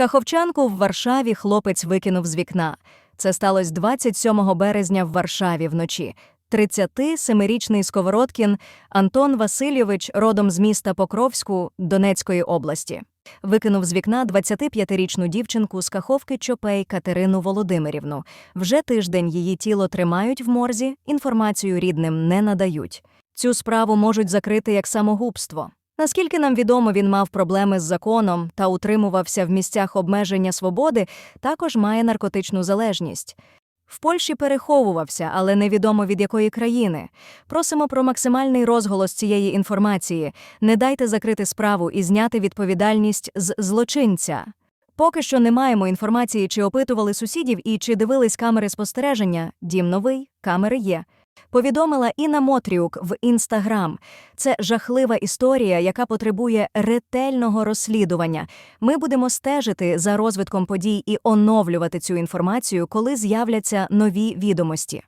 Каховчанку в Варшаві хлопець викинув з вікна. Це сталося 27 березня в Варшаві вночі. 37-річний Сковородкін Антон Васильович, родом з міста Покровську Донецької області, викинув з вікна 25-річну дівчинку з Каховки Чопей Катерину Володимирівну. Вже тиждень її тіло тримають в морзі, інформацію рідним не надають. Цю справу можуть закрити як самогубство. Наскільки нам відомо, він мав проблеми з законом та утримувався в місцях обмеження свободи, також має наркотичну залежність. В Польщі переховувався, але невідомо від якої країни. Просимо про максимальний розголос цієї інформації. Не дайте закрити справу і зняти відповідальність з злочинця. Поки що не маємо інформації, чи опитували сусідів і чи дивились камери спостереження. Дім новий, камери є. Повідомила Інна Мотріук в інстаграм. Це жахлива історія, яка потребує ретельного розслідування. Ми будемо стежити за розвитком подій і оновлювати цю інформацію, коли з'являться нові відомості.